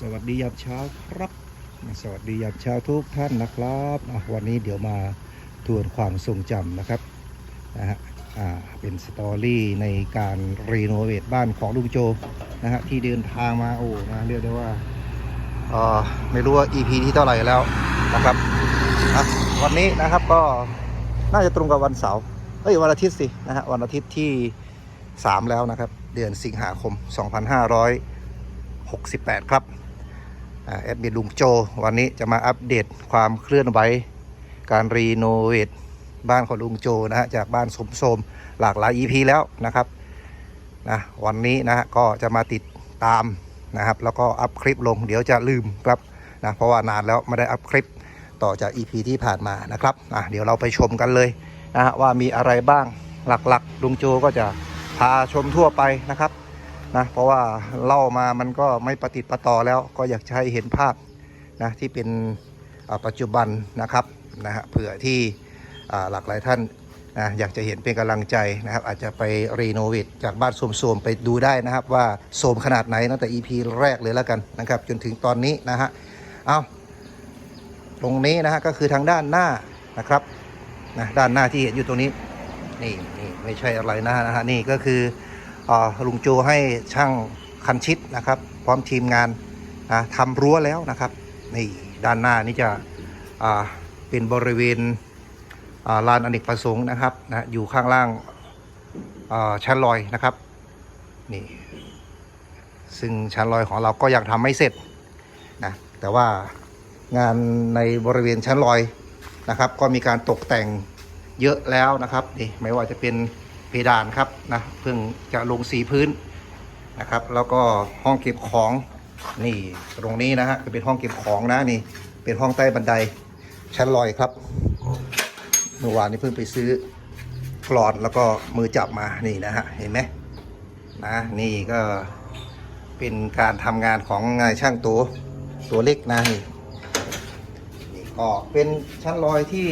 สวัสดียามเช้าครับ สวัสดียามเช้าทุกท่านนะครับวันนี้เดี๋ยวมาทวนความทรงจำนะครับนะฮะเป็นสตอรี่ในการรีโนเวทบ้านของลุงโจนะฮะที่เดินทางมาโอ้นะเรียกได้ว่าอ่าไม่รู้ว่า EP ที่เท่าไหร่แล้วนะครับอะวันนี้นะครับก็น่าจะตรงกับวันเสาร์เอ้ยวันอาทิตย์สินะฮะวันอาทิตย์ที่ 3 แล้วนะครับ เดือนสิงหาคม 2568 ครับ แอดมินลุงโจ วันนี้จะมาอัปเดตความเคลื่อนไหวการรีโนเวทบ้านของลุงโจนะฮะจากบ้านสมโสมหลากหลาย EP แล้วนะครับนะวันนี้นะฮะก็จะมาติดตามนะครับ แล้วก็อัพคลิปลงเดี๋ยวจะลืมครับนะเพราะว่านานแล้วไม่ได้อัพคลิปต่อจาก EP ที่ผ่านมานะครับอะเดี๋ยวเราไปชมกันเลยนะฮะว่ามีอะไรบ้างหลักๆลุงโจก็จะพาชมทั่วไปนะครับ นะเพราะว่าเล่ามามันก็ไม่ประติดประต่อแล้วก็อยากจะให้เห็นภาพนะที่เป็นปัจจุบันนะครับนะฮะเผื่อที่หลากหลายท่านนะอยากจะเห็นเป็นกำลังใจนะครับ อาจจะไปรีโนเวทจากบ้านโสมๆไปดูได้นะครับว่าโสมขนาดไหนตั้งแต่ EP แรกเลยแล้วกันนะครับ จนถึงตอนนี้นะฮะเอาตรงนี้นะฮะก็คือทางด้านหน้านะครับนะด้านหน้าที่เห็นอยู่ตรงนี้นี่นี่ไม่ใช่อะไรนะนะฮะนี่ก็คือ ลุงโจให้ช่างคันชิดนะครับ พร้อมทีมงานนะทำรั้วแล้วนะครับนี่ด้านหน้านี่จะเป็นบริเวณลานอเนกประสงค์นะครับนะอยู่ข้างล่างชั้นลอยนะครับนี่ซึ่งชั้นลอยของเราก็ยังทำไม่เสร็จนะแต่ว่างานในบริเวณชั้นลอยนะครับ ก็มีการตกแต่งเยอะแล้วนะครับนี่ไม่ว่าจะเป็น เพดานครับนะเพิ่งจะลงสีพื้นนะครับ แล้วก็ห้องเก็บของนี่ตรงนี้นะฮะจะเป็นห้องเก็บของนะนี่ เป็นห้องใต้บันไดชั้นลอยครับเมื่อวานนี้เพิ่งไปซื้อกรอนแล้วก็มือจับมานี่นะฮะเห็นไหมนะนี่ก็เป็นการทำงานของนายช่างตัวตัวเล็กนะนี่นี่ก็เป็นชั้นลอยที่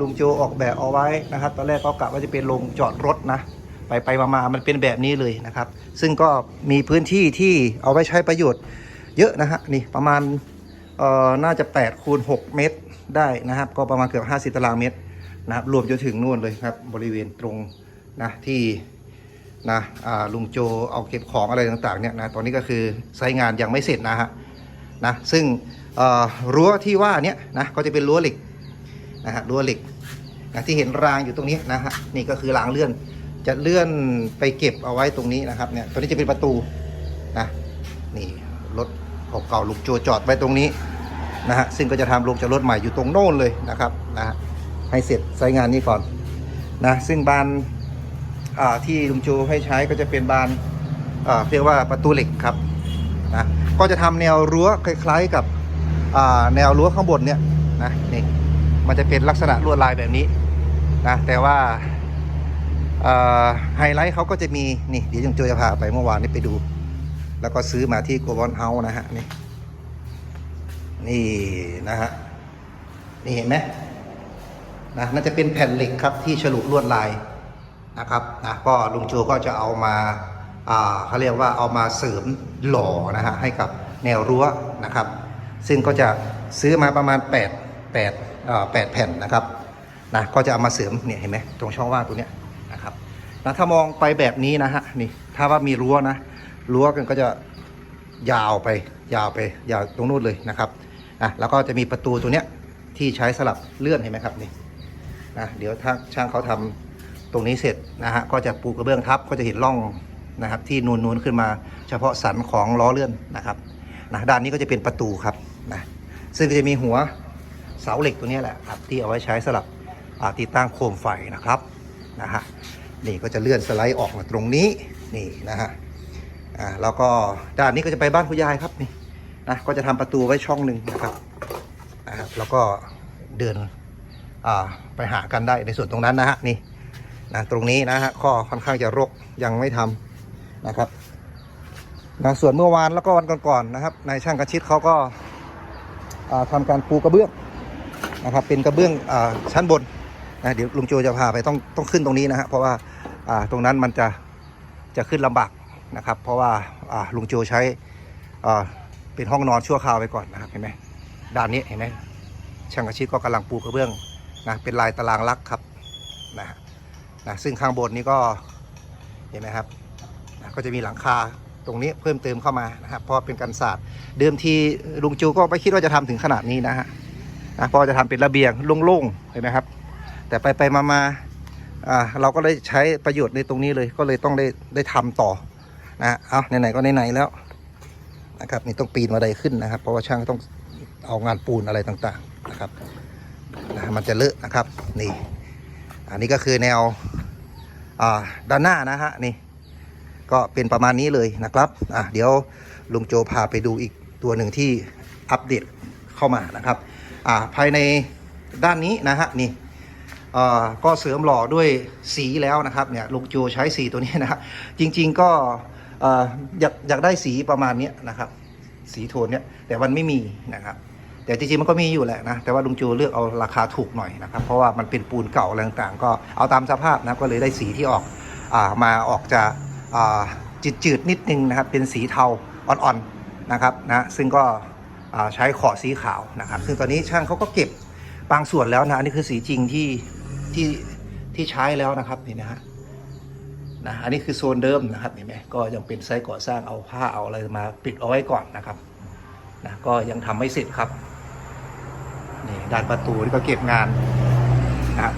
ลุงโจออกแบบเอาไว้นะครับ ตอนแรกก็กะว่าจะเป็นโรงจอดรถนะ ไปไปมามามันเป็นแบบนี้เลยนะครับ ซึ่งก็มีพื้นที่ที่เอาไว้ใช้ประโยชน์ เยอะนะฮะนี่ประมาณน่าจะ8คูณ6เมตรได้นะครับ ก็ประมาณเกือบ50ตารางเมตรนะครับรวมจนถึงนู่นเลยครับบริเวณตรงนะที่นะลุงโจเอาเก็บของอะไรต่างๆเนี่ยนะตอนนี้ก็คือไซต์งานยังไม่เสร็จนะฮะนะซึ่งรั้วที่ว่าเนี้ยนะก็จะเป็นรั้วเหล็ก นะฮะรั้วเหล็กนะที่เห็นรางอยู่ตรงนี้นะฮะนี่ก็คือรางเลื่อน จะเลื่อนไปเก็บเอาไว้ตรงนี้นะครับเนี่ยตัวนี้จะเป็นประตูนะนี่รถเก่าๆลุกโจจอดไว้ตรงนี้นะฮะซึ่งก็จะทำลงจากรถใหม่อยู่ตรงโน่นเลยนะครับนะฮะให้เสร็จใช้งานนี้ก่อนนะซึ่งบานที่ลุงโจให้ใช้ก็จะเป็นบานเรียกว่าประตูเหล็กครับนะก็จะทำแนวรั้วคล้าย ๆกับแนวรั้วข้างบนเนี่ยนะนี่ มันจะเป็นลักษณะลวดลายแบบนี้นะแต่ว่าไฮไลท์เขาก็จะมีนี่เดี๋ยวยังโจจะพาไปเมื่อวานนี้ไปดู แล้วก็ซื้อมาที่โกลบอลเฮาส์นะฮะนี่นี่นะฮะนี่เห็นไหมนะน่าจะเป็นแผ่นเหล็กครับที่ฉลุลวดลายนะครับนะก็ลุงโจก็จะเอามาอ่าเขาเรียกว่าเอามาเสริมหล่อนะฮะให้กับแนวรั้วนะครับ ซึ่งก็จะซื้อมาประมาณ 8 8 8แผ่นนะครับนะก็จะเอามาเสริมเนี่ยเห็นไหมตรงช่องว่างตรงเนี้ยนะครับนะถ้ามองไปแบบนี้นะฮะนี่ถ้าว่ามีรั้วนะรั้วกันก็จะยาวไปยาวไปยาวตรงนู้นเลยนะครับอะแล้วก็จะมีประตูตัวเนี้ยที่ใช้สลับเลื่อนเห็นไหมครับนี่นะเดี๋ยวถ้าช่างเขาทำตรงนี้เสร็จนะฮะก็จะปูกระเบื้องทับก็จะเห็นร่องนะครับที่นูนๆขึ้นมาเฉพาะสันของล้อเลื่อนนะครับนะด้านนี้ก็จะเป็นประตูครับนะซึ่งก็จะมีหัว เสาเหล็กตัวนี้แหละครับที่เอาไว้ใช้สำหรับติดตั้งโคมไฟนะครับนะฮะนี่ก็จะเลื่อนสไลด์ออกมาตรงนี้นี่นะฮะอ่าแล้วก็ด้านนี้ก็จะไปบ้านคุณยายครับนี่นะก็จะทำประตูไว้ช่องหนึ่งนะครับนะครับแล้วก็เดินอ่าไปหากันได้ในส่วนตรงนั้นนะฮะนี่นะตรงนี้นะฮะข้อค่อนข้างจะรกยังไม่ทำนะครับนะส่วนเมื่อวานแล้วก็วันก่อนๆนะครับนายช่างกระชิดเขาก็อ่าทำการปูกระเบื้อง นะครับ เป็นกระเบื้องอชั้นบนนะเดี๋ยวลุงโจจะพาไปต้องต้องขึ้นตรงนี้นะฮะเพราะว่าตรงนั้นมันจะจะขึ้นลำบากนะครับ เพราะว่าลุงโจใช้เป็นห้องนอนชั่วคราวไปก่อนนะครับเห็นไหมด้านนี้เห็นไหมช่างอาชีพก็กำลังปูกระเบื้องนะเป็นลายตารางลักครับนะนะซึ่งข้างบนนี้ก็เห็นไหมครับนะก็จะมีหลังคาตรงนี้เพิ่มเติมเข้ามานะครับเพราะเป็นกันศาสตร์เดิมทีลุงจูก็ไม่คิดว่าจะทำถึงขนาดนี้นะฮะ นะพราะว่าจะทำเป็นระเบียงโล่งๆเห็นไหมครับ แต่ไปไปมามาอ่าเราก็เลยใช้ประโยชน์ในตรงนี้เลยก็เลยต้องได้ได้ทำต่อนะเอาไหนๆก็ไหนๆแล้วนะครับนี่ต้องปีนมาไดขึ้นนะครับ เพราะว่าช่างต้องเอางานปูนอะไรต่างๆนะครับนะมันจะเลอะนะครับนี่ อันนี้ก็คือแนวอ่าด้านหน้านะฮะนี่ ก็เป็นประมาณนี้เลยนะครับอะเดี๋ยวลุงโจพาไปดูอีกตัวหนึ่งที่อัปเดต เข้ามานะครับอ่าภายในด้านนี้นะฮะนี่อ่อก็เสริมหล่อด้วยสีแล้วนะครับเนี่ยลุงโจใช้สีตัวนี้นะครับจริง ๆก็อ่ออยากอยากได้สีประมาณนี้นะครับ สีโทนเนี้ยแต่มันไม่มีนะครับแต่จริงๆมันก็มีอยู่แหละนะแต่ว่าลุงโจเลือกเอาราคาถูกหน่อยนะครับ เพราะว่ามันเป็นปูนเก่าอะไรต่างๆ ก็เอาตามสภาพนะก็เลยได้สีที่ออกอามาออกจะจืดจืดๆนิดนึงนะครับ เป็นสีเทาอ่อนๆนะครับนะซึ่งก็ ใช้ขอสีขาวนะครับ ซึ่งตอนนี้ช่างเขาก็เก็บบางส่วนแล้วนะอันนี้คือสีจริงที่ที่ที่ใช้แล้วนะครับนี่นะฮะนะอันนี้คือโซนเดิมนะครับเห็นไหมก็ยังเป็นไซต์ก่อสร้างเอาผ้าเอาอะไรมาปิดเอาไว้ก่อนนะครับนะก็ยังทำไม่เสร็จครับนี่ด้านประตูนี่ก็เก็บงานนะ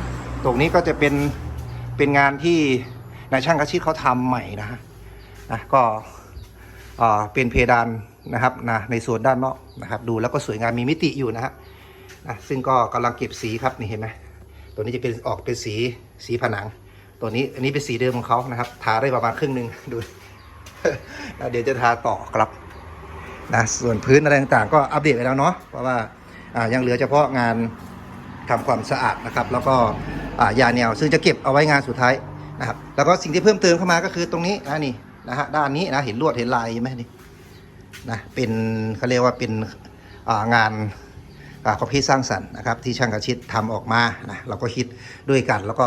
ตรงนี้ก็จะเป็นเป็นงานที่นายช่างกระชิดเขาทำใหม่นะฮะนะก็ เป็นเพดานนะครับนะในส่วนด้านนอกนะครับ ดูแล้วก็สวยงามมีมิติอยู่นะฮะนะซึ่งก็กำลังเก็บสีครับนี่เห็นไหมตัวนี้จะเป็นออกเป็นสีสีผนัง ตัวนี้อันนี้เป็นสีเดิมของเขานะครับทาได้ประมาณครึ่งหนึ่งดูเดี๋ยวจะทาต่อครับนะส่วนพื้นอะไรต่างๆ ก็อัปเดตไปแล้วเนาะเพราะว่าอ่ายังเหลือเฉพาะงานทำความสะอาดนะครับ แล้วก็อ่ายาแนวซึ่งจะเก็บเอาไว้งานสุดท้ายนะครับแล้วก็สิ่งที่เพิ่มเติมเข้ามาก็คือตรงนี้นะนี่ นะฮะด้านนี้นะเห็นลวดเห็นลายไหมนี่นะเป็นเขาเรียกว่าเป็นางานอ่าความคิดสร้างสรรค์นะครับที่ช่างกระชิดทำออกมานะเราก็คิดด้วยกันแล้วก็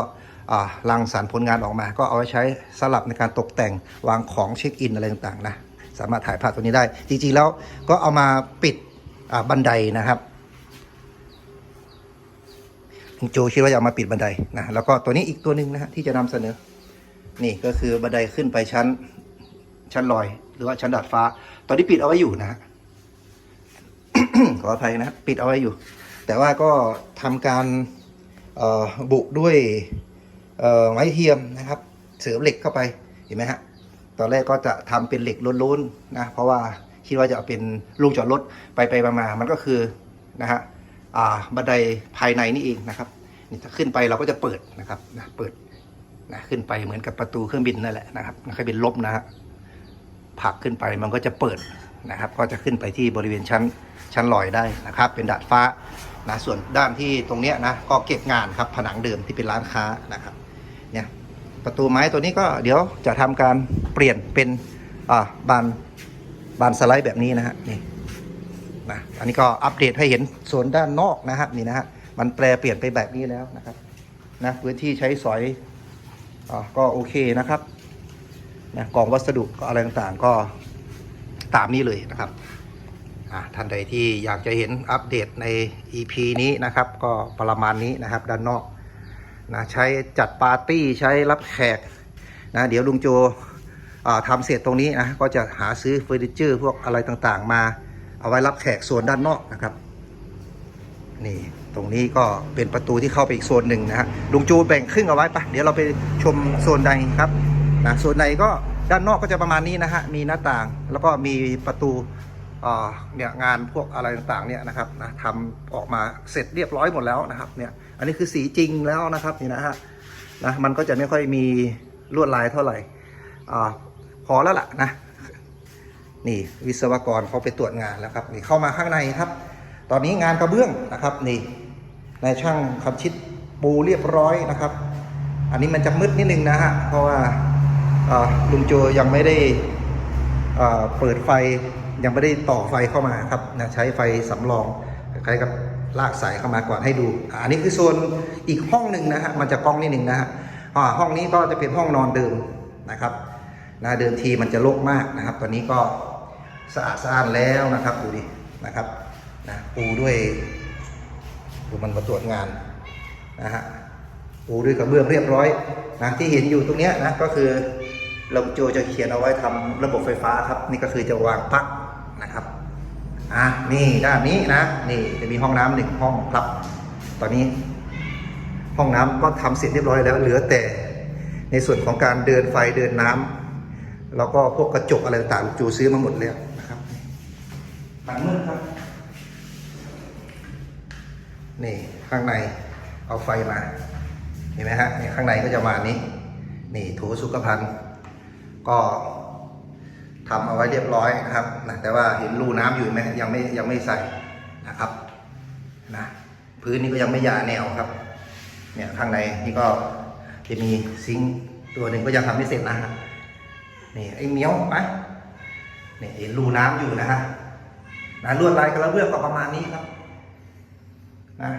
รังสรรค์ผลงานออกมา ก็เอาไว้ใช้สลับในการตกแต่งวางของเช็คอินอะไรต่างๆนะสามารถถ่ายภาพตัวนี้ได้ จริงๆแล้วก็เอามาปิดบันไดนะครับลุงโจคิดว่าจะเอามาปิดบันไดนะแล้วก็ตัวนี้อีกตัวหนึ่งนะฮะที่จะนำเสนอ นี่ก็คือบันไดขึ้นไปชั้น ชั้นลอย หรือว่าชั้นดาดฟ้า ตอนนี้ปิดเอาไว้อยู่นะฮะขออภัยนะปิดเอาไว้อยู่ แต่ว่าก็ทำการบุด้วยไม้เทียมนะครับ เสริมเหล็กเข้าไปเห็นไหมฮะตอนแรกก็จะทำเป็นเหล็กล้วนๆนะเพราะว่าคิดว่าจะเอาเป็นลูกจอดรถไปไปมาๆมันก็คือนะฮะบันไดภายในนี่เองนะครับนี่ถ้าขึ้นไปเราก็จะเปิดนะครับนะเปิดนะขึ้นไปเหมือนกับประตูเครื่องบินนั่นแหละนะครับเครื่องบินลบนะฮะ ผักขึ้นไปมันก็จะเปิดนะครับ ก็จะขึ้นไปที่บริเวณชั้นชั้นลอยได้นะครับ เป็นดาดฟ้านะส่วนด้านที่ตรงเนี้ยนะก็เก็บงานครับผนังเดิมที่เป็นร้านค้านะครับเนี่ยประตูไม้ตัวนี้ก็เดี๋ยวจะทำการเปลี่ยนเป็นอ่าบานบานสไลด์แบบนี้นะฮะนี่นะอันนี้ก็อัปเดตให้เห็นส่วนด้านนอกนะฮะนี่นะฮะมันแปลเปลี่ยนไปแบบนี้แล้วนะครับนะพื้นที่ใช้สอยอ่าก็โอเคนะครับ นะกองวัสดุก็อะไรต่างๆ ก็ตามนี้เลยนะครับท่านใดที่อยากจะเห็นอัปเดตใน EP นี้นะครับ ก็ประมาณนี้นะครับ ด้านนอกนะใช้จัดปาร์ตี้ใช้รับแขกนะเดี๋ยวลุงโจทำเสร็จตรงนี้นะก็จะหาซื้อเฟอร์นิเจอร์พวกอะไรต่างๆ มาเอาไว้รับแขกส่วนด้านนอกนะครับนี่ตรงนี้ก็เป็นประตูที่เข้าไปอีกโซนหนึ่งนะฮะลุงจูแบ่งครึ่งเอาไว้ปะเดี๋ยวเราไปชมโซนใดครับ นะโซนในก็ด้านนอกก็จะประมาณนี้นะฮะมีหน้าต่างแล้วก็มีประตูเนี่ยงานพวกอะไรต่างๆเนี่ยนะครับนะทำออกมาเสร็จเรียบร้อยหมดแล้วนะครับเนี่ยอันนี้คือสีจริงแล้วนะครับนี่นะฮะนะมันก็จะไม่ค่อยมีลวดลายเท่าไหร่อพอแล้วล่ะนะนี่วิศวกรเขาไปตรวจงานแล้วครับนี่เข้ามาข้างในครับ ตอนนี้งานกระเบื้องนะครับนี่นายช่างคำชิดปูเรียบร้อยนะครับ อันนี้มันจะมืดนิดนึงนะฮะเพราะว่า ลุงโจยังไม่ได้เปิดไฟยังไม่ได้ต่อไฟเข้ามาครับนะใช้ไฟสำรองคล้ายกับลากสายเข้ามาก่อนให้ดู อันนี้คือโซนอีกห้องหนึ่งนะฮะมันจะกล้องนิดนึงนะฮะห้องนี้ก็จะเป็นห้องนอนเดิมนะครับนะเดิมทีมันจะโล่งมากนะครับ ตอนนี้ก็สะอาดสะอ้านแล้วนะครับดูดินะครับนะปูด้วยดูมันมาตรวจงานนะฮะปูด้วยกระเบื้องเรียบร้อยนะที่เห็นอยู่ตรงเนี้ยนะก็คือ เราโจจะเขียนเอาไว้ทำระบบไฟฟ้าครับ นี่ก็คือจะวางปลั๊กนะครับอะนี่ด้านนี้นะนี่จะมีห้องน้ำหนึ่งห้องครับ ตอนนี้ ห้องน้ำก็ทำเสร็จเรียบร้อยแล้ว เหลือแต่ในส่วนของการเดินไฟเดินน้ำแล้วก็พวกกระจกอะไรต่างจูซื้อมาหมดแล้วนะครับหลังมืดครับ นี่ข้างในเอาไฟมา เห็นไหมฮะนี่ข้างในก็จะมานี้ นี่ถูสุขภัณฑ์ ก็ทำเอาไว้เรียบร้อยนะครับนะแต่ว่าเห็นรูน้ำอยู่ไหมยังไม่ยังไม่ใส่นะครับนะพื้นนี่ก็ยังไม่หยาแนวครับ เนี่ยข้างในนี่ก็จะมีซิงตัวหนึ่งก็ยังทำไม่เสร็จนะฮะนี่ไอ้เมียวไปนี่เห็นรูน้ำอยู่นะฮะนะลวดลายกระเบื้องก็ประมาณนี้ครับนะ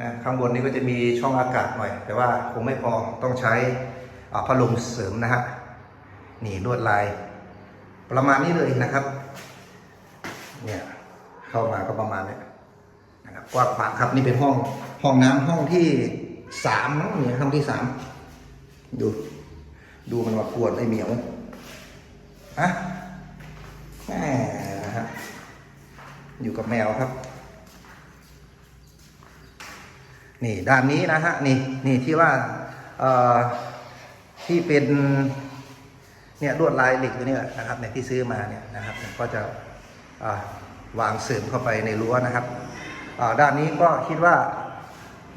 นะข้างบนนี้ก็จะมีช่องอากาศหน่อย แต่ว่าคงไม่พอต้องใช้อ่าพัดลมเสริมนะฮะ นี่ลวดลาย ประมาณนี้เลยนะครับ เนี่ยเข้ามาก็ประมาณนี้นะครับกว้างขวางครับนี่เป็นห้องห้องน้ำห้องที่สามมั้งเนี่ยห้องที่สามดู ดูมันมากวนไอ้เหมียวอะแหมนะฮะอยู่กับแมวครับ นี่ด้านนี้นะฮะนี่นี่ที่ว่าเอ่อที่เป็น เนี่ยลวดลายเหล็กตัวนี้นะครับเนี่ยที่ซื้อมาเนี่ยนะครับก็จะวางเสริมเข้าไปในรั้วนะครับด้านนี้ก็คิดว่า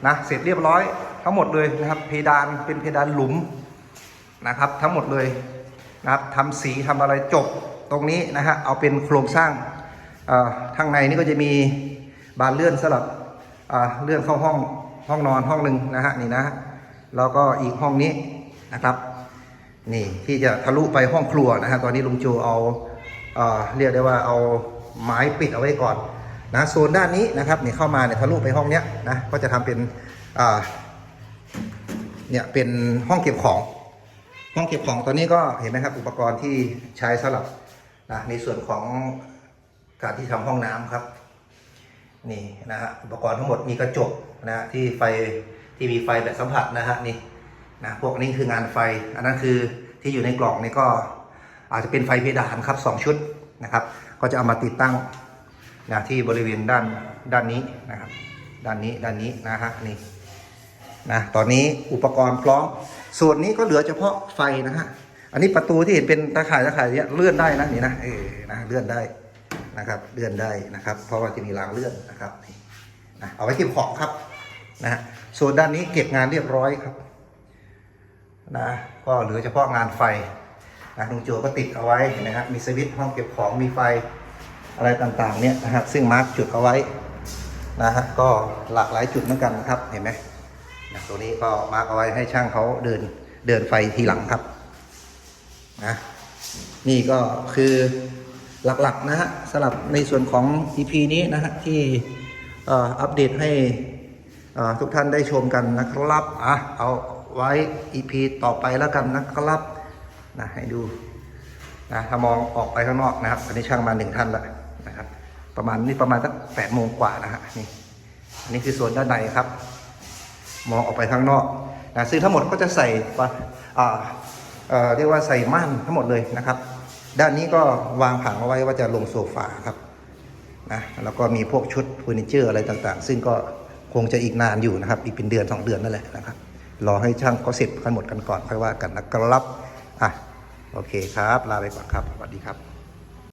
นะเสร็จเรียบร้อยทั้งหมดเลยนะครับ เพดานเป็นเพดานหลุมนะครับ ทั้งหมดเลยนะครับทำสีทำอะไรจบตรงนี้นะฮะเอาเป็นโครงสร้างอ่าข้างในนี่ก็จะมีบานเลื่อนสลับเลื่อนเข้าห้องห้องนอนห้องหนึ่งนะฮะนี่นะแล้วก็อีกห้องนี้นะครับ นี่ที่จะทะลุไปห้องครัวนะฮะตอนนี้ลุงโจเอาเอ่อเรียกได้ว่าเอาไม้ปิดเอาไว้ก่อนนะโซนด้านนี้นะครับเนี่ยเข้ามาเนี่ยทะลุไปห้องเนี้ยนะก็จะทำเป็นอ่าเนี่ยเป็นห้องเก็บของ ห้องเก็บของตอนนี้ก็เห็นไหมครับอุปกรณ์ที่ใช้สำหรับนะในส่วนของการที่ทำห้องน้ำครับนี่นะฮะอุปกรณ์ทั้งหมดมีกระจกนะฮะที่ไฟที่มีไฟแบบสัมผัสนะฮะนี่ นะพวกนี้คืองานไฟ อันนั้นคือที่อยู่ในกล่องนี่ก็อาจจะเป็นไฟเพดานครับสองชุดนะครับ ก็จะเอามาติดตั้งนะที่บริเวณด้านด้านนี้นะครับ ด้านนี้ด้านนี้นะฮะนี่นะตอนนี้อุปกรณ์พร้อม ส่วนนี้ก็เหลือเฉพาะไฟนะฮะอันนี้ประตูที่เห็นเป็นตะข่ายตะข่ายเนี้ยเลื่อนได้นะนี่นะเออนะเลื่อนได้นะครับ เลื่อนได้นะครับ เพราะว่าจะมีรางเลื่อนนะครับนี่นะเอาไว้เก็บของครับนะฮะส่วนด้านนี้เก็บงานเรียบร้อยครับ นะก็เหลือเฉพาะงานไฟนะลุงโจก็ติดเอาไว้นไหมครับมีสวิตช์ห้องเก็บของมีไฟอะไรต่างๆเนี่ยนะครับ ซึ่งมาร์กจุดเอาไว้นะฮะก็หลากหลายจุดเหมือนกันนะครับเห็นไหมนะตัวนี้ก็มาร์กเอาไว้ให้ช่างเขาเดินเดินไฟทีหลังครับนะนี่ก็คือหลักๆนะฮะสำหรับในส่วนของ EP นี้นะฮะที่อัปเดตให้ทุกท่านได้ชมกันนะครับอะเอา ไว้ EP ต่อไปแล้วกันนะครับนะให้ดูนะถ้ามองออกไปข้างนอกนะครับอันนี้ช่างมาหนึ่งท่านแล้วนะครับ ประมาณนี้ประมาณสักแปดโมงกว่านะฮะนี่อันนี้คือส่วนด้านในครับ มองออกไปข้างนอกนะซึ่งทั้งหมดก็จะใส่ปะอ่าเอ่อเรียกว่าใส่ม่านทั้งหมดเลยนะครับ ด้านนี้ก็วางผังเอาไว้ว่าจะลงโซฟาครับนะแล้วก็มีพวกชุดเฟอร์นิเจอร์อะไรต่างๆ ซึ่งก็คงจะอีกนานอยู่นะครับ อีกเป็นเดือนสองเดือนนั่นแหละนะครับ รอให้ช่างเขาเสร็จกันหมดกันก่อนค่อยว่ากันนะครับอะโอเคครับ ลาไปก่อนครับสวัสดีครับ